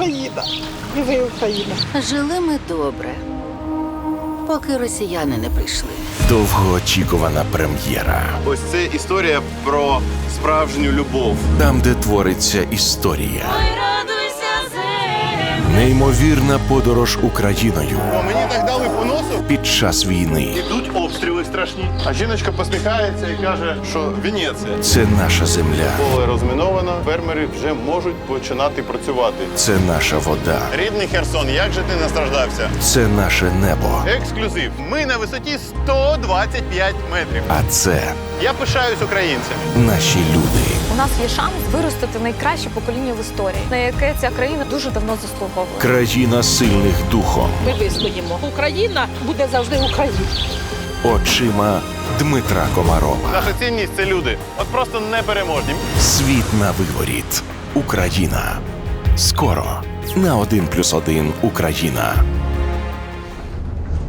Україна. І ви Україна. Жили ми добре, поки росіяни не прийшли. Довгоочікувана прем'єра. Ось це історія про справжню любов. Там, де твориться історія. Неймовірна подорож Україною О, мені так дали по носу. під час війни. Ідуть обстріли страшні. А жіночка посміхається і каже, що Венеція. Це наша земля, Поле розміновано, фермери вже можуть починати працювати. це наша вода, Рідний Херсон, як же ти настраждався? це наше небо. Ексклюзив. Ми на висоті 125 метрів. А це Я пишаюсь українцями. наші люди. У нас є шанс виростити найкраще покоління в історії, на яке ця країна дуже давно заслуговує. Країна сильних духом. Ми вистоїмо. Україна буде завжди Україна. Очима Дмитра Комарова. Наша цінність це люди. От просто непереможні. Світ на виворіт. Україна. Скоро на 1+,1 Україна.